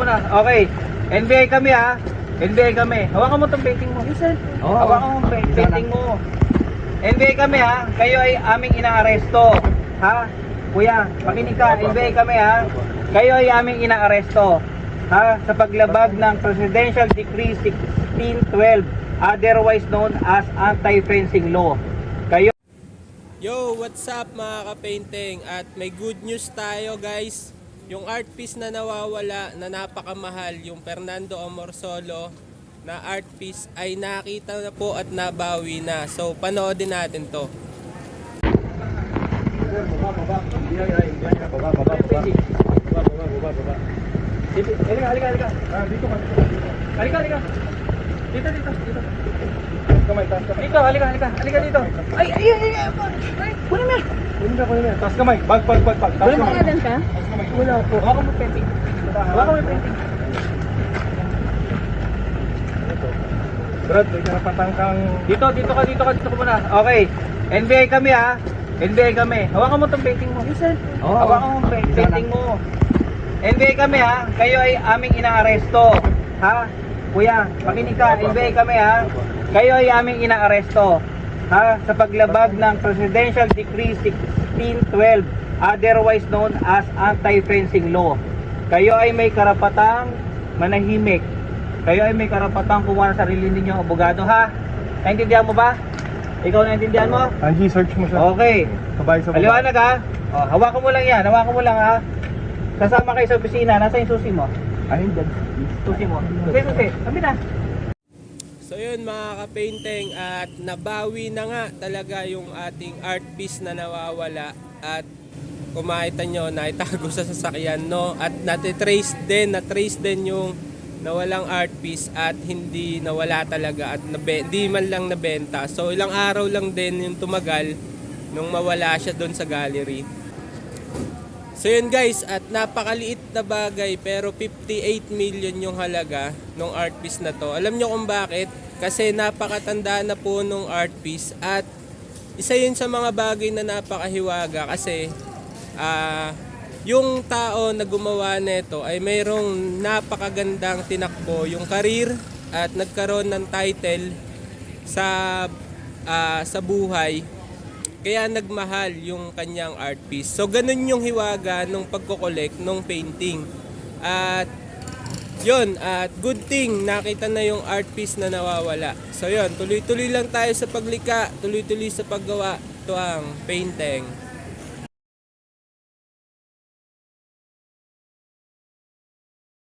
muna. Okay. NBI kami ha. NBI kami. Hawakan mo tong painting mo. Yes, sir. Oo. Hawakan mo tong painting mo. NBI kami ha. Kayo ay aming inaaresto. Ha? Kuya, makinig ka. NBI kami ha. Kayo ay aming inaaresto. Ha? Sa paglabag ng Presidential Decree 1612 otherwise known as anti-fencing law. Kayo Yo, what's up mga ka-painting? At may good news tayo guys. Yung art piece na nawawala na napakamahal, yung Fernando Amorsolo na art piece ay nakita na po at nabawi na. So panoodin natin to. Halika, halika, halika. Ah. Halika, halika. Dito, dito, dito. Kamay, taas kamay. Dito, halika, halika. Halika dito. Ay, ay, ay, ay. Ay, kunin mo. Kunin mo, kunin mo. Taas kamay. Bag, bag, bag, bag. Taas Wala kamay. pangalan ka? Taas kamay. Wala po. Hawakan mo painting. Hawakan mo painting. Brad, may karapatan kang... Dito, dito ka, dito ka, dito ka muna. Okay. NBI kami ha. NBI kami. Hawakan mo tong painting mo. Yes, sir. Oo. Hawakan mo tong painting mo. NBI kami ha, kayo ay aming inaaresto. Ha? Kuya, makinig ka, NBI kami ha. Kayo ay aming inaaresto. Ha? Sa paglabag ng Presidential Decree 1612 otherwise known as anti-fencing law. Kayo ay may karapatang manahimik. Kayo ay may karapatang kumuha ng sarili ninyong abogado ha. Naintindihan mo ba? Ikaw naintindihan mo? Angie, search mo siya. Okay. Sabay sa Paliwanag ha. Oh, hawakan mo lang yan. Hawakan mo lang ha. Kasama kayo sa opisina. Nasa yung susi mo? Ayun, dyan. Susi mo. Susi, susi. Kami na. So yun mga ka-painting at nabawi na nga talaga yung ating art piece na nawawala at kumakita nyo na itago sa sasakyan no at natitrace din na-trace din yung nawalang art piece at hindi nawala talaga at nabe, di man lang nabenta so ilang araw lang din yung tumagal nung mawala siya doon sa gallery So yun guys, at napakaliit na bagay pero 58 million yung halaga ng art piece na to. Alam nyo kung bakit? Kasi napakatanda na po nung art piece at isa yun sa mga bagay na napakahiwaga kasi ah yung tao na gumawa nito ay mayroong napakagandang tinakbo yung karir at nagkaroon ng title sa ah, sa buhay kaya nagmahal yung kanyang art piece. So ganun yung hiwaga nung pagko-collect nung painting. At yun, at good thing nakita na yung art piece na nawawala. So yun, tuloy-tuloy lang tayo sa paglika, tuloy-tuloy sa paggawa. Ito ang painting.